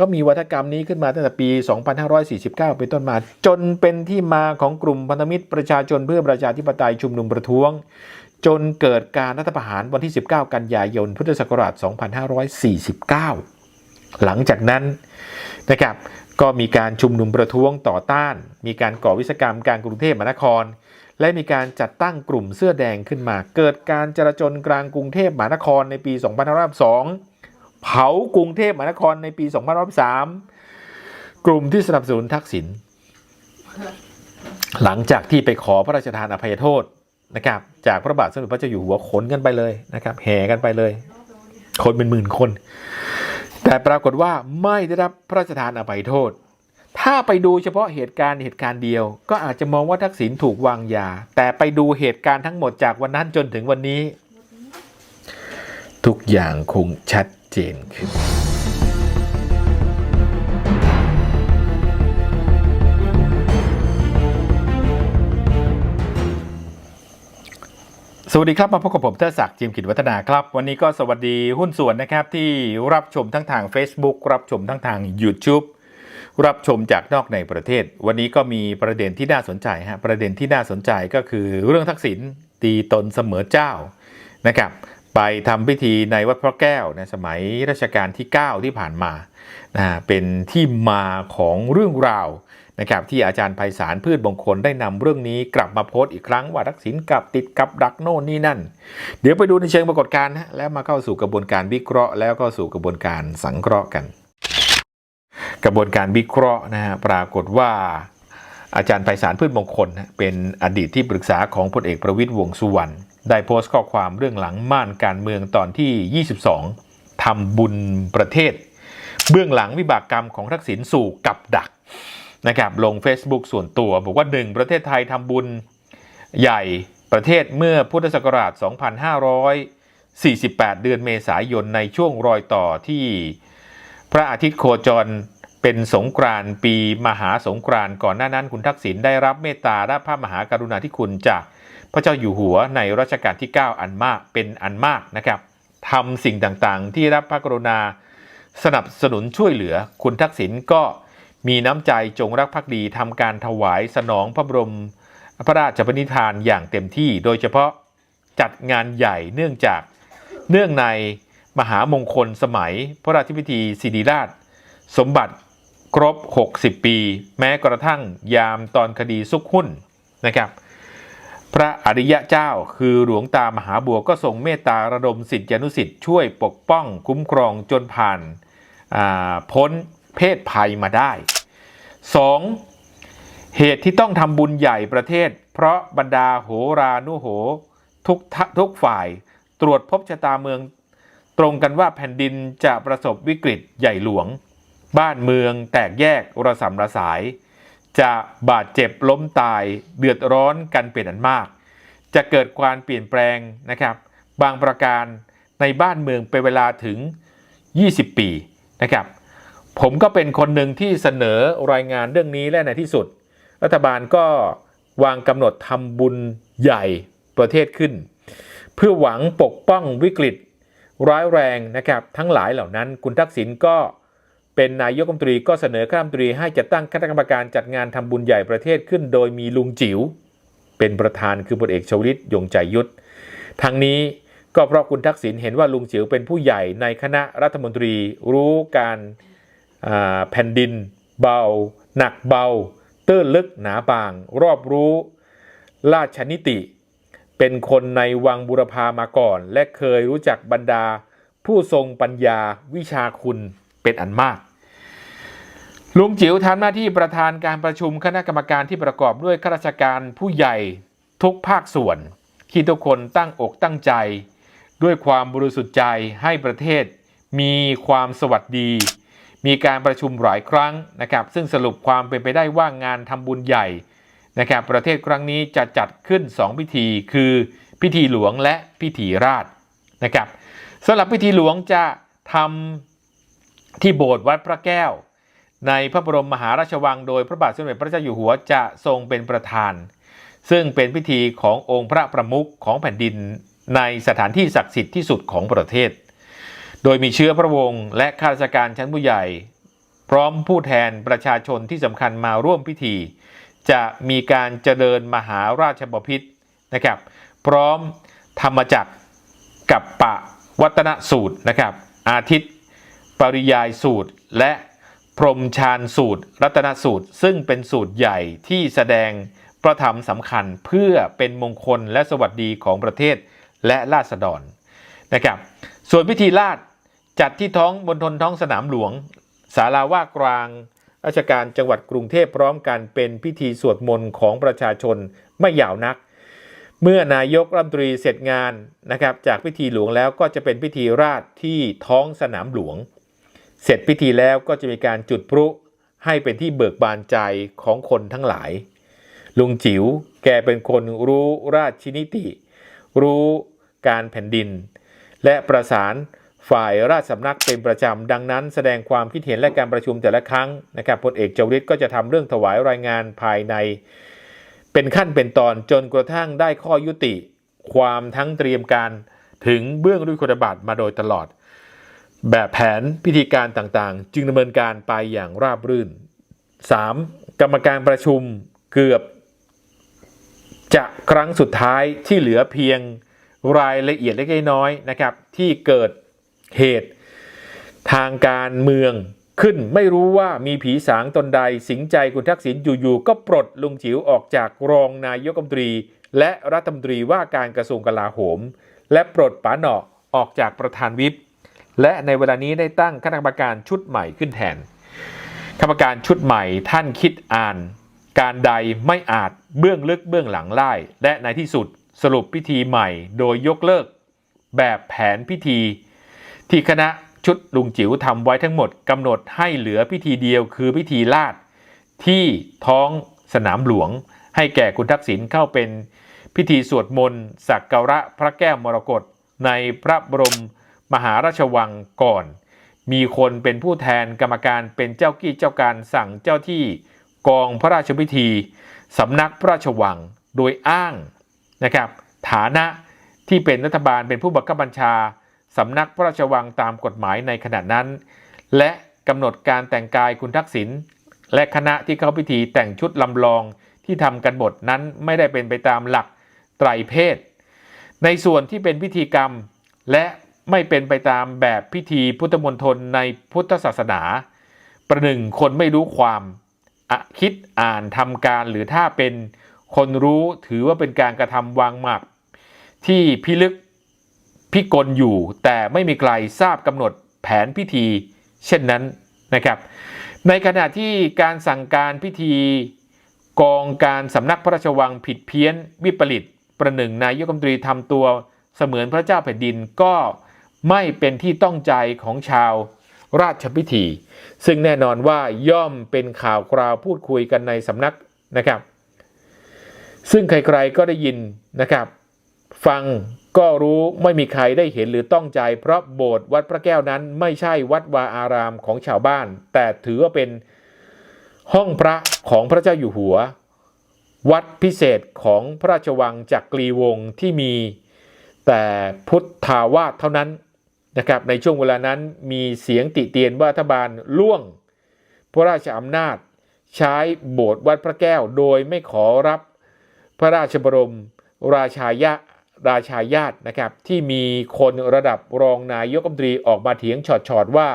ก็มีวัฒกรรมนี้ขึ้นมาตั้งแต่ปี 2549 เป็นต้นมา จนเป็นที่มาของกลุ่มพันธมิตรประชาชนเพื่อประชาธิปไตยชุมนุมประท้วง จนเกิดการรัฐประหารวันที่ 19 กันยายน พุทธศักราช 2549 หลังจากนั้นนะครับก็มีการชุมนุมประท้วงต่อต้าน มีการก่อวิศกรรมการกรุงเทพมหานคร และมีการจัดตั้งกลุ่มเสื้อแดงขึ้นมา เกิดการจราจนกลางกรุงเทพมหานครในปี 2502 เผากรุงเทพมหานครในปี 2503กลุ่มที่สนับสนุนทักษิณหลังจากที่ไปขอพระราชทานอภัยโทษนะครับจากพระบาทสมเด็จพระเจ้าอยู่หัวขนกันไปเลยนะครับ แห่กันไปเลย คนเป็นหมื่นคน แต่ปรากฏว่าไม่ได้รับพระราชทานอภัยโทษ ถ้าไปดูเฉพาะเหตุการณ์เหตุการณ์เดียว ก็อาจจะมองว่าทักษิณถูกวางยา แต่ไปดูเหตุการณ์ทั้งหมดจากวันนั้นจนถึงวันนี้ ทุกอย่างคงชัด เจนขึ้นสวัสดีครับ มาพบกับผมเทศักดิ์จิมกิจวัฒนาครับ วันนี้ก็สวัสดีหุ้นส่วนนะครับ ที่รับชมทั้งทาง Facebook รับชมทั้งทาง YouTube รับชมจากนอกในประเทศ วันนี้ก็มีประเด็นที่น่าสนใจฮะประเด็นที่น่าสนใจก็คือเรื่องทักษิณตีตนเสมอเจ้านะครับ ไปทำพิธีในวัดพระแก้วในสมัยรัชกาลที่ 9 ที่ผ่านมานะเป็นที่มาของเรื่องราวนะครับที่อาจารย์ไพศาลพืชมงคลได้นำเรื่องนี้กลับมาโพสต์อีกครั้งว่าทักษิณกลับติดกับดักโน่นนี่นั่น เดี๋ยวไปดูในเชิงปรากฏการณ์แล้วมาเข้าสู่กระบวนการวิเคราะห์ แล้วก็สู่กระบวนการสังเคราะห์กัน กระบวนการวิเคราะห์นะฮะปรากฏว่าอาจารย์ไพศาลพืชมงคลเป็นอดีตที่ปรึกษาของพลเอกประวิตยวงสุวรรณ ได้โพสต์ข้อความเรื่องหลังม่านการเมืองตอนที่ 22 ทำบุญประเทศ เบื้องหลังวิบากกรรมของทักษิณสู่กับดักนะครับลง Facebook ส่วนตัวบอกว่า 1 ประเทศไทยทำบุญใหญ่ประเทศเมื่อพุทธศักราช 2548 เดือนเมษายนในช่วงรอยต่อที่พระอาทิตย์โคจร เป็นสงกรานต์ปีมหาสงกรานต์ก่อนหน้านั้นคุณทักษิณได้รับเมตตาและพระมหากรุณาธิคุณจากพระเจ้าอยู่หัวในรัชกาลที่ 9 อันมากเป็นอันมากนะครับทำสิ่งต่างๆ ที่รับพระกรุณาสนับสนุนช่วยเหลือ คุณทักษิณก็มีน้ำใจจงรักภักดีทำการถวายสนองพระบรมพระราชปณิธานอย่างเต็มที่โดยเฉพาะจัดงานใหญ่เนื่องจากเนื่องในมหามงคลสมัยพระราชพิธีสิริราช สมบัติ ครบ 60 ปี แม้กระทั่งยามตอนคดีซุกหุ้นนะครับ พระอริยะเจ้าคือหลวงตามหาบัวก็ทรงเมตตาระดมสิทธิอนุสิทธิ์ช่วยปกป้องคุ้มครองจนผ่านาพ้นเพศภัยมาได้ 2. เหตุที่ต้องทำบุญใหญ่ประเทศ เพราะบรรดาโหรานุโหทุกททุกฝ่ายตรวจพบชะตาเมือง ตรงกันว่าแผ่นดินจะประสบวิกฤตใหญ่หลวง บ้านเมืองแตกแยกระสำระสาย จะบาดเจ็บล้มตายเดือดร้อนกันเป็นอันมาก จะเกิดการเปลี่ยนแปลงนะครับ บางประการในบ้านเมืองเป็นเวลาถึง 20 ปีนะครับ ผมก็เป็นคนหนึ่งที่เสนอรายงานเรื่องนี้และในที่สุด รัฐบาลก็วางกำหนดทำบุญใหญ่ประเทศขึ้น เพื่อหวังปกป้องวิกฤตร้ายแรงนะครับ ทั้งหลายเหล่านั้นคุณทักษิณก็ เป็นนายกรัฐมนตรีก็เสนอคณะรัฐมตรีให้จัดตั้งคณะกรรมการจัดงานทำบุญใหญ่ประเทศขึ้น โดยมีลุงจิ๋วเป็นประธานคือพลเอกชวลิตยงใจยุทธทั้งนี้ก็เพราะคุณทักษิณเห็นว่าลุงจิ๋วเป็นผู้ใหญ่ในคณะรัฐมนตรีรู้การาแผ่นดิน เบา หนักเบา ตื้นลึกหนาบาง รอบรู้ราชนิติ เป็นคนในวังบุรพามาก่อน และเคยรู้จักบรรดาผู้ทรงปัญญาวิชาคุณ เป็นอันมาก ลุงจิ๋วทำหน้าที่ประธานการประชุมคณะกรรมการที่ประกอบด้วยข้าราชการผู้ใหญ่ทุกภาคส่วน ที่ทุกคนตั้งอกตั้งใจ ด้วยความบริสุทธิ์ใจให้ประเทศ มีความสวัสดี มีการประชุมหลายครั้งนะครับ ซึ่งสรุปความเป็นไปได้ว่างานทำบุญใหญ่นะครับประเทศครั้งนี้จะจัดขึ้น 2 พิธีคือพิธีหลวงและพิธีราชนะครับสำหรับพิธีหลวงจะทำ ที่โบสถ์วัดพระแก้ว ในพระบรมมหาราชวังโดยพระบาทสมเด็จพระเจ้าอยู่หัวจะทรงเป็นประธาน ซึ่งเป็นพิธีขององค์พระประมุขของแผ่นดินในสถานที่ศักดิ์สิทธิ์ที่สุดของประเทศ โดยมีเชื้อพระวงศ์และข้าราชการชั้นผู้ใหญ่ พร้อมผู้แทนประชาชนที่สำคัญมาร่วมพิธี จะมีการเจริญมหาราชบพิตรนะครับ พร้อมธรรมจักรกับปะวัตนสูตรนะครับ อาทิตย์ ปริยายสูตร และพรมชานสูตร รัตนสูตร ซึ่งเป็นสูตรใหญ่ที่แสดงพระธรรมสำคัญเพื่อเป็นมงคลและสวัสดีของประเทศและราษฎรนะครับ ส่วนพิธีลาดจัดที่ท้องบนทนท้องสนามหลวง ศาลาว่ากลาง ราชการจังหวัดกรุงเทพพร้อมกันเป็นพิธีสวดมนต์ของประชาชนไม่ยาวนัก เมื่อนายกรัฐมนตรีเสร็จงานนะครับจากพิธีหลวงแล้วก็จะเป็นพิธีราชที่ท้องสนามหลวง เสร็จพิธีแล้วก็จะมีการจุดพลุให้เป็นที่เบิกบานใจของคนทั้งหลาย ลุงจิ๋วแกเป็นคนรู้ราชนิติ รู้การแผ่นดิน และประสานฝ่ายราชสำนักเป็นประจำ ดังนั้นแสดงความคิดเห็นและการประชุมแต่ละครั้งนะครับพลเอกเจาริตก็จะทำเรื่องถวายรายงานภายใน เป็นขั้นเป็นตอนจนกระทั่งได้ข้อยุติ ความทั้งเตรียมการถึงเบื้องด้วยคุณบาทมาโดยตลอด แบบแผนพิธีการต่างๆ จึงดำเนินการไปอย่างราบรื่น 3. กรรมการประชุมเกือบ จะครั้งสุดท้ายที่เหลือเพียงรายละเอียดเล็กน้อยนะครับ ที่เกิดเหตุทางการเมืองขึ้นไม่รู้ว่ามีผีสางตนใดสิงใจคุณทักษิณอยู่ๆก็ปลดลุงจิ๋วออกจากรองนายกรัฐมนตรี และรัฐมนตรีว่าการกระทรวงกลาโหม และปลดป๋าหนอออกจากประธานวิป และในเวลานี้ได้ตั้งคณะกรรมการชุดใหม่ขึ้นแทนกรรมการชุดใหม่ท่านคิดอ่าน การใดไม่อาจเบื้องลึกเบื้องหลังไล่และในที่สุดสรุปพิธีใหม่ โดยยกเลิก แบบแผนพิธี ที่คณะชุดลุงจิ๋วทำไว้ทั้งหมดกำหนดให้เหลือพิธีเดียวคือพิธีลาดที่ท้องสนามหลวง ให้แก่คุณทักษิณเข้าเป็นพิธีสวดมนต์สักการะพระแก้วมรกตในพระบรม มหาราชวังก่อน มีคนเป็นผู้แทนกรรมการเป็นเจ้ากี้เจ้าการสั่งเจ้าที่กองพระราชพิธีสำนักพระราชวังโดยอ้างนะครับฐานะที่เป็นรัฐบาลเป็นผู้บังคับบัญชาสำนักพระราชวังตามกฎหมายในขณะนั้น และกำหนดการแต่งกายคุณทักษิณและคณะที่เข้าพิธีแต่งชุดลำลองที่ทำกันบทนั้นไม่ได้เป็นไปตามหลักไตรเพศ ในส่วนที่เป็นพิธีกรรมและ ไม่เป็นไปตามแบบพิธีพุทธมนตรในพุทธศาสนา ประหนึ่งคนไม่รู้ความอคิดอ่านทำการหรือถ้าเป็นคนรู้ถือว่าเป็นการกระทำวางหมากที่พิลึกพิกลอยู่ แต่ไม่มีใครทราบกำหนดแผนพิธี เช่นนั้นนะครับ ในขณะที่การสั่งการพิธีกองการสำนักพระราชวังผิดเพี้ยนวิปริต ประหนึ่งนายกรัฐมนตรีทำตัวเสมือนพระเจ้าแผ่นดินก็ ไม่เป็นที่ต้องใจของชาวราชพิธี ซึ่งแน่นอนว่าย่อมเป็นข่าวคราวพูดคุยกันในสำนักนะครับ ซึ่งใครๆก็ได้ยินนะครับ ฟังก็รู้ไม่มีใครได้เห็นหรือต้องใจ เพราะโบสถ์วัดพระแก้วนั้นไม่ใช่วัดวาอารามของชาวบ้าน แต่ถือว่าเป็นห้องพระของพระเจ้าอยู่หัว วัดพิเศษของพระราชวังจากกรีวงที่มีแต่พุทธาวาสเท่านั้น นะครับในช่วงเวลานั้นมีเสียงติเตียนว่ารัฐบาลล่วง พระราชอำนาจใช้โบสถ์วัดพระแก้วโดยไม่ขอรับพระราชบรมราชายาราชาญาตินะครับที่มีคนระดับรองนายกรัฐมนตรีออกมาเถียงฉอดๆว่า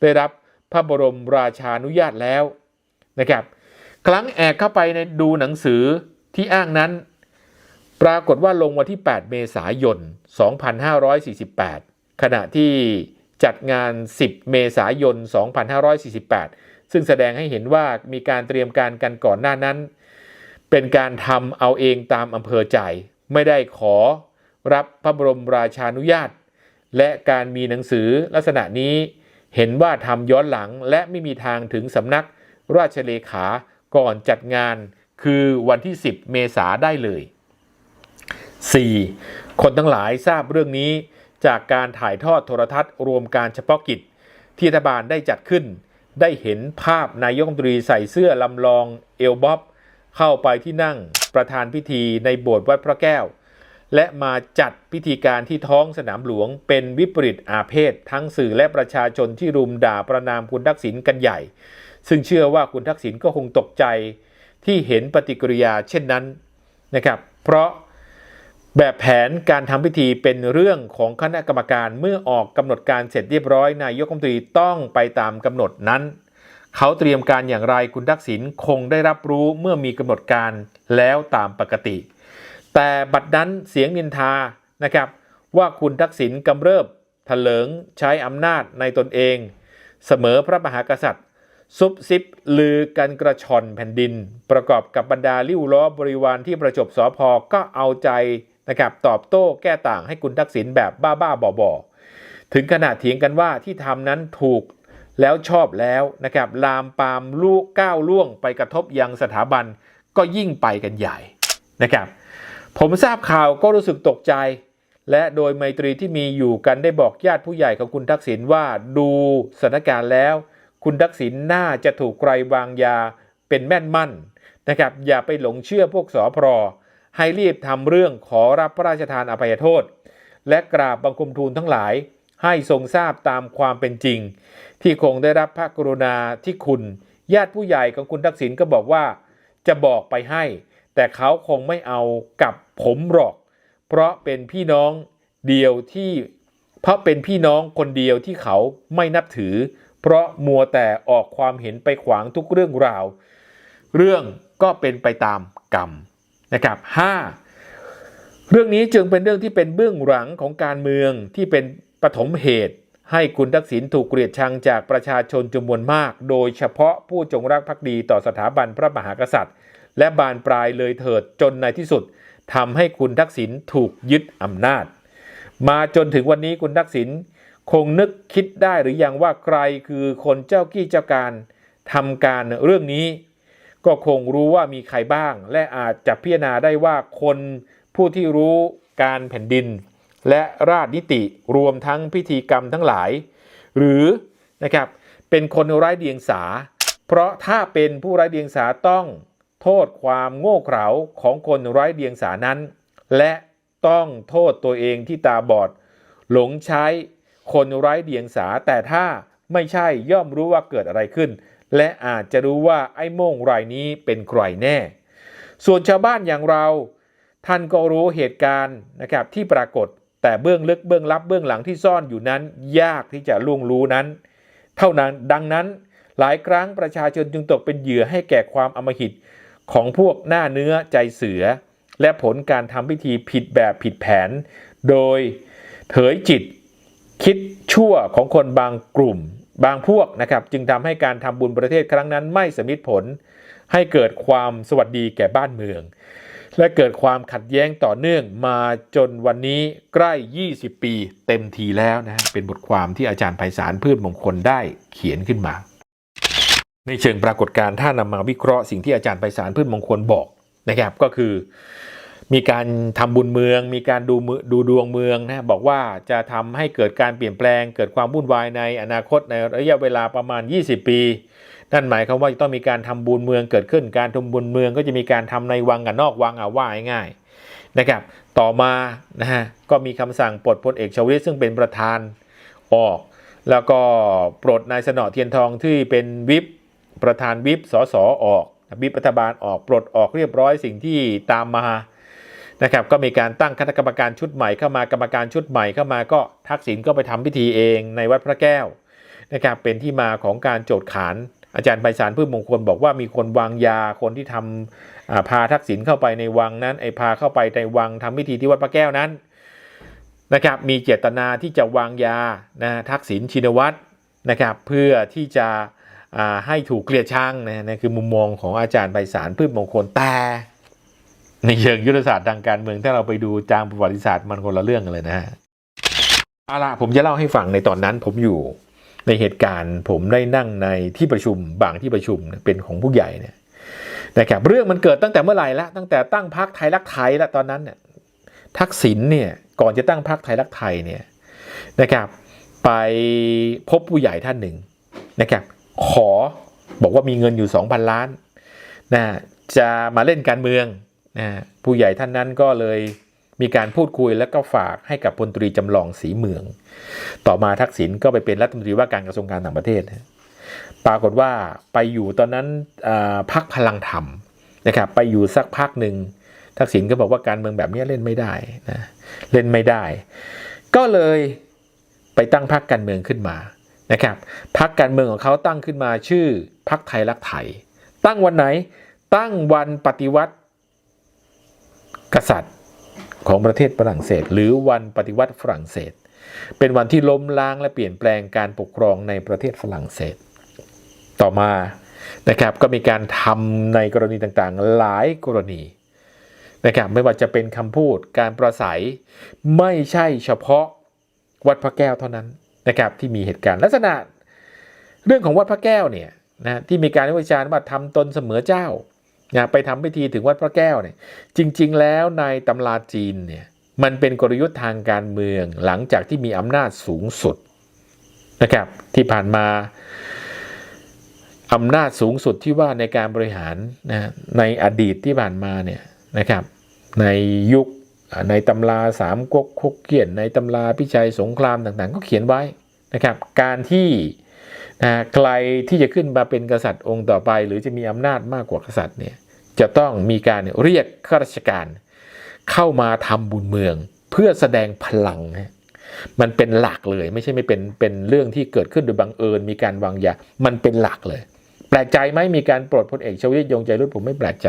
ได้รับพระบรมราชานุญาตแล้วนะครับครั้งแอกเข้าไปในดูหนังสือที่อ้างนั้น ปรากฏว่าลงวันที่ 8 เมษายน 2548 ขณะที่จัดงาน 10 เมษายน 2548 ซึ่งแสดงให้เห็นว่ามีการเตรียมการกันก่อนหน้านั้น เป็นการทำเอาเองตามอำเภอใจ ไม่ได้ขอรับพระบรมราชานุญาต และการมีหนังสือลักษณะนี้เห็นว่าทำย้อนหลังและไม่มีทางถึงสำนักราชเลขาก่อนจัดงานคือวันที่ 10 เมษาได้เลย 4. คนทั้งหลายทราบเรื่องนี้ จากการถ่ายทอดโทรทัศน์รวมการเฉพาะกิจ ที่รัฐบาลได้จัดขึ้น ได้เห็นภาพนายกรัฐมนตรีใส่เสื้อลำลองเอลบ๊อบเข้าไปที่นั่งประธานพิธีในโบสถ์วัดพระแก้ว และมาจัดพิธีการที่ท้องสนามหลวง เป็นวิปริตอาเพศ ทั้งสื่อและประชาชนที่รุมด่าประนามคุณทักษิณกันใหญ่ ซึ่งเชื่อว่าคุณทักษิณก็คงตกใจ ที่เห็นปฏิกิริยาเช่นนั้นนะครับ เพราะ แบบแผนการทำพิธีเป็นเรื่องของคณะกรรมการเมื่อออกกำหนดการเสร็จเรียบร้อยนายกรัฐมนตรีต้องไปตามกำหนดนั้น เขาเตรียมการอย่างไรคุณทักษิณคงได้รับรู้เมื่อมีกำหนดการแล้วตามปกติ แต่บัดนั้นเสียงนินทานะครับ ว่าคุณทักษิณกำเริบเถลิงใช้อำนาจในตนเอง เสมอพระมหากษัตริย์ ซุบซิบลือกันกระชอนแผ่นดิน ประกอบกับบรรดาลิ้วล้อบริวารที่ประจบสอพอก็เอาใจ นะครับตอบโต้แก้ต่างให้คุณทักษิณแบบบ้าๆบอๆถึงขนาดเถียงกันว่าที่ทำนั้นถูกแล้วชอบแล้วนะครับลามปามลูกก้าวล่วงไปกระทบยังสถาบันก็ยิ่งไปกันใหญ่นะครับผมทราบข่าวก็รู้สึกตกใจ และโดยไมตรีที่มีอยู่กันได้บอกญาติผู้ใหญ่ของคุณทักษิณว่าดูสถานการณ์แล้ว คุณทักษิณน่าจะถูกใครวางยาเป็นแม่นมั่นนะครับอย่าไปหลงเชื่อพวกสอพร ให้รีบทำเรื่องขอรับพระราชทานอภัยโทษ และกราบบังคมทูลทั้งหลาย ให้ทรงทราบตามความเป็นจริง ที่คงได้รับพระกรุณาที่คุณ ญาติผู้ใหญ่ของคุณทักษิณก็บอกว่า จะบอกไปให้ แต่เขาคงไม่เอากับผมหรอก เพราะเป็นพี่น้องเดียวที่ เพราะเป็นพี่น้องคนเดียวที่เขาไม่นับถือ เพราะมัวแต่ออกความเห็นไปขวางทุกเรื่องราว เรื่องก็เป็นไปตามกรรม นะครับ 5. เรื่องนี้จึงเป็นเรื่องที่เป็นเบื้องหลังของการเมืองที่เป็นปฐมเหตุ ให้คุณทักษิณถูกเกลียดชังจากประชาชนจำนวนมาก โดยเฉพาะผู้จงรักภักดีต่อสถาบันพระมหากษัตริย์ และบานปลายเลยเถิดจนในที่สุดทำให้คุณทักษิณถูกยึดอำนาจ มาจนถึงวันนี้คุณทักษิณคงนึกคิดได้หรือยังว่าใครคือคนเจ้ากี้เจ้าการทำการเรื่องนี้ ก็คงรู้ว่ามีใครบ้าง และอาจจะพิจารณาได้ว่าคนผู้ที่รู้การแผ่นดิน และราชนิติรวมทั้งพิธีกรรมทั้งหลาย หรือนะครับเป็นคนไร้เดียงสา เพราะถ้าเป็นผู้ไร้เดียงสาต้องโทษความโง่เขลาของคนไร้เดียงสานั้น และต้องโทษตัวเองที่ตาบอด หลงใช้คนไร้เดียงสาแต่ถ้าไม่ใช่ย่อมรู้ว่าเกิดอะไรขึ้น และอาจจะรู้ว่าไอ้โม่งรายนี้เป็นใครแน่ ส่วนชาวบ้านอย่างเราท่านก็รู้เหตุการณ์นะครับที่ปรากฏแต่เบื้องลึกเบื้องลับเบื้องหลังที่ซ่อนอยู่นั้น ยากที่จะล่วงรู้นั้น เท่านั้นดังนั้นหลายครั้งประชาชนจึงตกเป็นเหยื่อให้แก่ความอำมหิตของพวกหน้าเนื้อใจเสือ และผลการทำพิธีผิดแบบผิดแผน โดยเผยจิต คิดชั่วของคนบางกลุ่ม บางพวกนะครับจึงทำให้การทำบุญประเทศครั้งนั้นไม่สำเร็จผล ให้เกิดความสวัสดีแก่บ้านเมือง และเกิดความขัดแย้งต่อเนื่องมาจนวันนี้ใกล้ 20 ปีเต็มทีแล้วนะฮะเป็นบทความที่อาจารย์ไพศาลพืชมงคลได้เขียนขึ้นมา ในเชิงปรากฏการณ์ถ้านำมาวิเคราะห์สิ่งที่อาจารย์ไพศาลพืชมงคลบอกนะครับก็คือ มีการทำบุญเมือง มีการดูดูดวงเมืองนะบอกว่าจะทำให้เกิดการเปลี่ยนแปลง เกิดความวุ่นวายในอนาคตในระยะเวลาประมาณ 20 ปี นั่นหมายความว่าจะต้องมีการทำบุญเมืองเกิดขึ้น การทำบุญเมืองก็จะมีการทำในวังกับนอกวังอะว่าง่ายนะครับ ต่อมานะฮะก็มีคำสั่งปลดพลเอกชวลิตซึ่งเป็นประธานออก แล้วก็ปลดนายสนอเทียนทองที่เป็นวิปประธานวิปสสออกวิปรัฐบาลออกปลดออกเรียบร้อยสิ่งที่ตามมา นะครับ ก็มีการตั้งคณะกรรมการชุดใหม่เข้ามากรรมการชุดใหม่เข้ามาก็ทักษิณก็ไปทำพิธีเองในวัดพระแก้วนะครับเป็นที่มาของการโจทย์ขาน อาจารย์ไพศาลพืชมงคลบอกว่ามีคนวางยาคนที่ทำอ่าพาทักษิณเข้าไปในวังนั้นไอ้พาเข้าไปในวังทำพิธีที่วัดพระแก้วนั้นนะครับมีเจตนาที่จะวางยานะทักษิณชินวัตรนะครับเพื่อที่จะให้ถูกเกลียดชังนะนั่นคือมุมมองของอาจารย์ไพศาลพืชมงคลแต่ ในเชิงยุทธศาสตร์ทางการเมืองถ้าเราไปดูจางประวัติศาสตร์มันคนละเรื่องกันเลยนะฮะเอาละผมจะเล่าให้ฟังในตอนนั้นผมอยู่ในเหตุการณ์ผมได้นั่งในที่ประชุมบางที่ประชุมเป็นของผู้ใหญ่เนี่ยนะครับเรื่องมันเกิดตั้งแต่เมื่อไหร่ละตั้งแต่ตั้งพรรคไทยรักไทยล้วตอนนั้นเนี่ยทักษิณเนี่ยก่อนจะตั้งพรรคไทยรักไทยเนี่ยนะครับไปพบผู้ใหญ่ท่านหนึ่งนะครับขอบอกว่ามีเงินอยู่ 2,000 ล้านนะจะมาเล่นการเมือง นะผู้ใหญ่ท่านนั้นก็เลยมีการพูดคุยแล้วก็ฝากให้กับพลตรีจำลองสีเมือง ต่อมาทักษิณก็ไปเป็นรัฐมนตรีว่าการกระทรวงการต่างประเทศ ปรากฏว่าไปอยู่ตอนนั้นพักพลังธรรมนะครับไปอยู่สักพักหนึ่งทักษิณก็บอกว่าการเมืองแบบนี้เล่นไม่ได้นะเล่นไม่ได้ ก็เลยไปตั้งพรรคการเมืองขึ้นมานะครับพรรคการเมืองของเขาตั้งขึ้นมาชื่อพรรคไทยรักไทย ตั้งวันไหนตั้งวันปฏิวัติ กษัตริย์ของประเทศฝรั่งเศส หรือวันปฏิวัติฝรั่งเศส เป็นวันที่ล้มล้างและเปลี่ยนแปลงการปกครองในประเทศฝรั่งเศส ต่อมานะครับก็มีการทำในกรณีต่างๆ หลายกรณีนะครับไม่ว่าจะเป็นคำพูดการประสัยไม่ใช่เฉพาะวัดพระแก้วเท่านั้นนะครับที่มีเหตุการณ์ลักษณะ เรื่องของวัดพระแก้วเนี่ยนะที่มีการวิจารณ์ว่าทำตนเสมอเจ้า นะไปทำพิธีถึงวัดพระแก้วเนี่ยจริง ๆ แล้วในตำราจีนเนี่ยมันเป็นกลยุทธ์ทางการเมืองหลังจากที่มีอำนาจสูงสุดนะครับที่ผ่านมาอำนาจสูงสุดที่ว่าในการบริหารนะในอดีตที่ผ่านมาเนี่ยนะครับในยุคในตำราสามก๊กคกเกียนในตำราพิชัยสงครามต่างๆ ก็เขียนไว้นะครับการที่นะใครที่จะขึ้นมาเป็นกษัตริย์องค์ต่อไป หรือจะมีอำนาจมากกว่ากษัตริย์เนี่ย จะต้องมีการเรียกข้าราชการ เข้ามาทำบุญเมือง เพื่อแสดงพลังมันเป็นหลักเลย ไม่ใช่ไม่เป็นเป็นเรื่องที่เกิดขึ้นโดยบังเอิญ มีการวางยา มันเป็นหลักเลย แปลกใจไหมมีการปลดพลเอกชวลิตยงใจรุ่นผมไม่แปลกใจ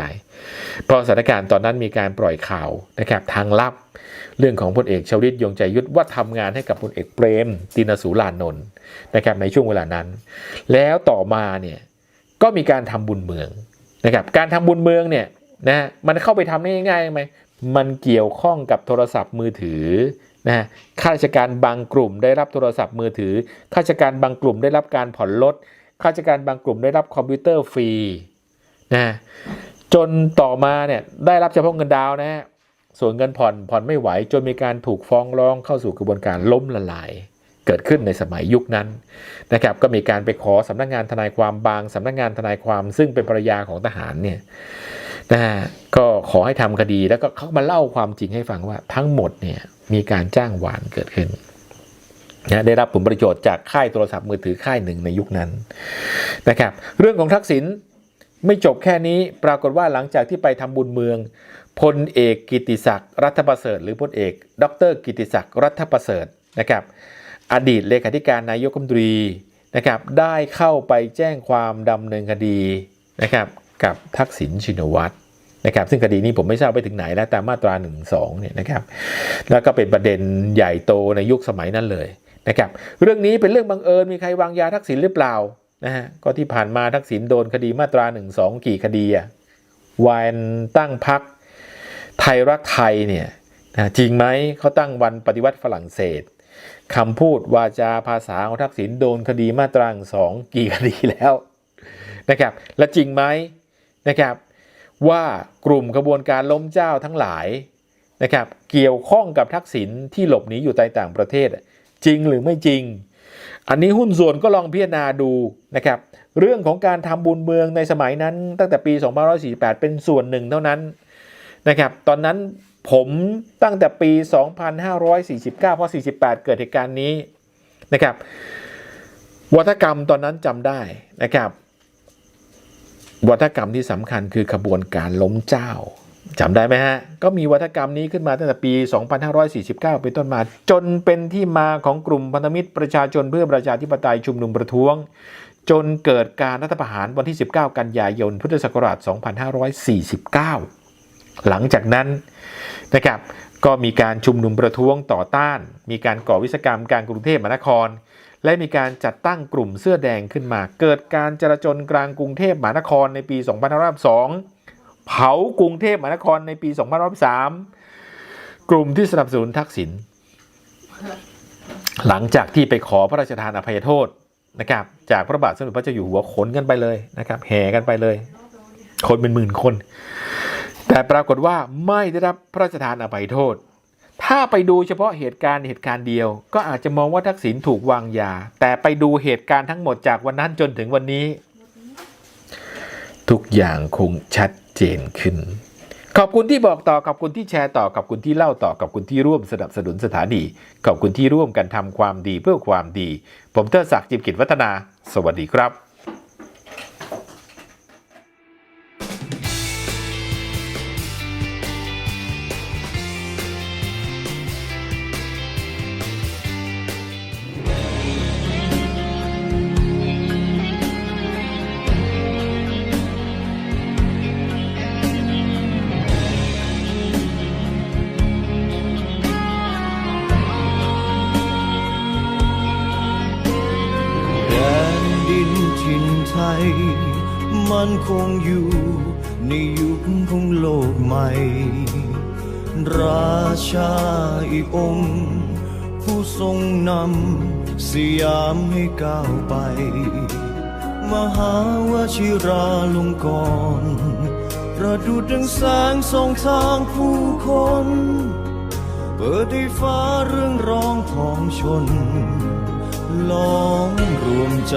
เพราะสถานการณ์ตอนนั้นมีการปล่อยข่าวนะครับทางลับ เรื่องของพลเอกชวลิตยงใจยุทธว่าทำงานให้กับพลเอกเปรม ตินสูรานนท์นะครับในช่วงเวลานั้น แล้วต่อมาเนี่ยก็มีการทำบุญเมือง นะครับการทำบุญเมืองเนี่ยนะมันเข้าไปทำได้ง่ายไหมมันเกี่ยวข้องกับโทรศัพท์มือถือนะฮะข้าราชการบางกลุ่มได้รับโทรศัพท์มือถือข้าราชการบางกลุ่มได้รับการผ่อนลดข้าราชการบางกลุ่มได้รับคอมพิวเตอร์ฟรีนะจนต่อมาเนี่ยได้รับเฉพาะเงินดาวน์นะฮะส่วนเงินผ่อนผ่อนไม่ไหวจนมีการถูกฟ้องร้องเข้าสู่กระบวนการล้มละลาย เกิดขึ้นในสมัยยุคนั้นนะครับก็มีการไปขอสำนักงานทนายความบางสำนักงานทนายความซึ่งเป็นภรรยาของทหารเนี่ยนะฮะก็ขอให้ทำคดีแล้วก็เขามาเล่าความจริงให้ฟังว่าทั้งหมดเนี่ยมีการจ้างหวานเกิดขึ้นนะได้รับผลประโยชน์จากค่ายโทรศัพท์มือถือค่ายหนึ่งในยุคนั้นนะครับ เรื่องของทักษิณไม่จบแค่นี้ปรากฏว่าหลังจากที่ไปทำบุญเมืองพลเอกกิติศักดิ์รัฐประเสริฐ หรือพลเอก ดร กิติศักดิ์รัฐประเสริฐนะครับ อดีตเลขาธิการนายกรัฐมนตรีนะครับได้เข้าไปแจ้งความดำเนินคดีนะครับกับทักษิณชินวัตรนะครับซึ่งคดีนี้ผมไม่ทราบไปถึงไหนแล้วตามมาตรา1นึเนี่ยนะครับแล้วก็เป็นประเด็นใหญ่โตในยุคสมัยนั้นเลยนะครับเรื่องนี้เป็นเรื่องบังเอิญมีใครวางยาทักษิณหรือเปล่านะฮะก็ที่ผ่านมาทักษิณโดนคดีมาตรา1นึกี่คดีอะวันตั้งพักไทยรักไทยเนี่ยนะจริงไหมเขาตั้งวันปฏิวัติฝรั่งเศส คำพูดวาจาภาษาของทักษิณโดนคดีมาตราสองกี่คดีแล้วนะครับ และจริงไหมนะครับ ว่ากลุ่มกระบวนการล้มเจ้าทั้งหลายนะครับ เกี่ยวข้องกับทักษิณที่หลบหนีอยู่ในต่างประเทศ จริงหรือไม่จริง อันนี้หุ้นส่วนก็ลองพิจารณาดูนะครับ เรื่องของการทำบุญเมืองในสมัยนั้นตั้งแต่ปี 2548 เป็นส่วนหนึ่งเท่านั้นนะครับ ตอนนั้น ผมตั้งแต่ปี 2549พราะ48 เกิดเหตุการณ์นี้นะครับ วัฒกรรมตอนนั้นจำได้นะครับ วัฒกรรมที่สำคัญคือขบวนการล้มเจ้าจำได้ไหมฮะ ก็มีวัฒกรรมนี้ขึ้นมาตั้งแต่ปี 2549 เป็นต้นมา จนเป็นที่มาของกลุ่มพันธมิตรประชาชนเพื่อประชาธิปไตยชุมนุมประท้วง จนเกิดการรัฐประหารวันที่ 19 กันยายน พุทธศักราช 2549 หลังจากนั้นนะครับก็มีการชุมนุมประท้วงต่อต้าน มีการก่อวิศกรรมการกรุงเทพมหานคร และมีการจัดตั้งกลุ่มเสื้อแดงขึ้นมา เกิดการจราจนกลางกรุงเทพมหานครในปี2502เผากรุงเทพมหานครในปี2503กลุ่มที่สนับสนุนทักษิณหลังจากที่ไปขอพระราชทานอภัยโทษนะครับจากพระบาทสมเด็จพระเจ้าอยู่หัวขนกันไปเลยนะครับแห่กันไปเลย คนเป็นหมื่นคน แต่ปรากฏว่าไม่ได้รับพระราชทานอภัยโทษ ถ้าไปดูเฉพาะเหตุการณ์เหตุการณ์เดียว ก็อาจจะมองว่าทักษิณถูกวางยา แต่ไปดูเหตุการณ์ทั้งหมดจากวันนั้นจนถึงวันนี้ ทุกอย่างคงชัดเจนขึ้น ขอบคุณที่บอกต่อขอบคุณที่แชร์ต่อขอบคุณที่เล่าต่อขอบคุณที่ร่วมสนับสนุนสถานีขอบคุณที่ร่วมกันทำความดีเพื่อความดี ผมเทิดศักดิ์จิมกิจวัฒนา สวัสดีครับ มันคงอยู่ในยุคของโลกใหม่ ราชาอีกองค์ ผู้ทรงนำสยามให้ก้าวไป มหาวชิราลงกรณ์ประดุดดังแสงส่องทางผู้คน เปิดให้ฟ้าเรื่องร้องของชนล้อมรวมใจ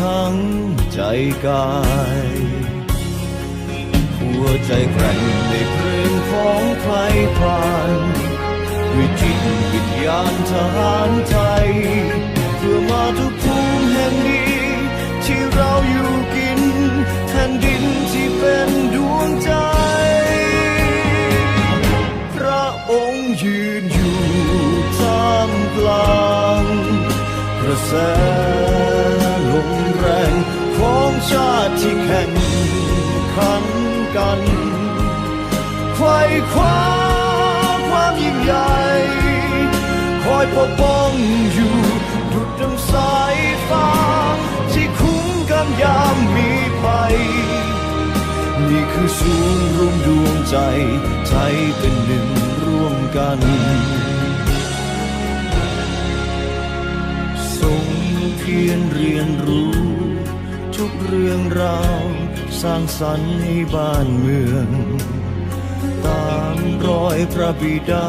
ทั้งใจกาย หัวใจแกร่งในเพลงของใครผ่านด้วยจิตวิญญาณทหารไทย เพื่อมาทุกภูมิแห่งนี้ ที่เราอยู่กินแผ่นดินที่เป็นดวงใจ พระองค์ยืนอยู่ท่ามกลางกระแส ไขว้คว้าความยิ่งใหญ่คอยปกป้องอยู่ดุดดังสายฟ้าที่คุ้มกันยามมีภัยนี่คือศูนย์รวมดวงใจใจเป็นหนึ่งร่วมกันทรงเพียรเรียนรู้ ทุกเรื่องราว สร้างสรรค์ให้บ้านเมือง ตามรอยพระบิดา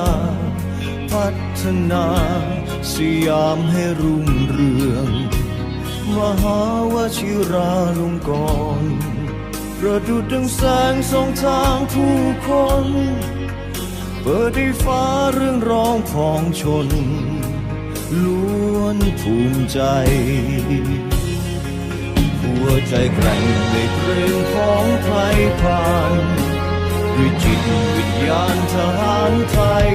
พัฒนาสยามให้รุ่งเรือง มหาวชิราลงกรณประดุดดังแสงส่องทางผู้คน เปิดให้ฟ้าเรื่องร้องของชน ล้วนภูมิใจ หัวใจแกร่งในเพลงของไทยผ่าน ด้วยจิตวิญญาณทหารไทย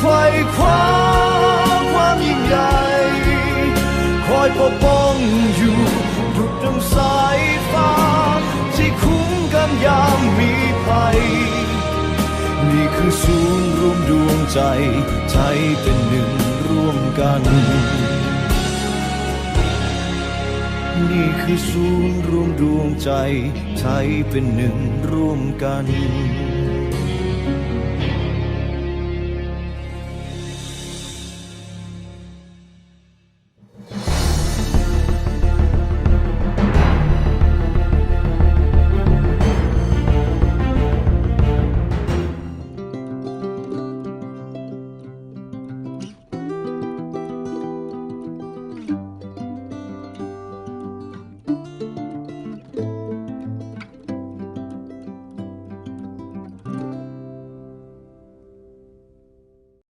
ไขว้คว้าความยิ่งใหญ่คอยปกป้องอยู่ดุดดังสายฟ้าที่คุ้มกันยามมีภัย นี่คือศูนย์รวมดวงใจใจเป็นหนึ่งร่วมกัน นี่คือศูนย์รวมดวงใจใจเป็นหนึ่งร่วมกัน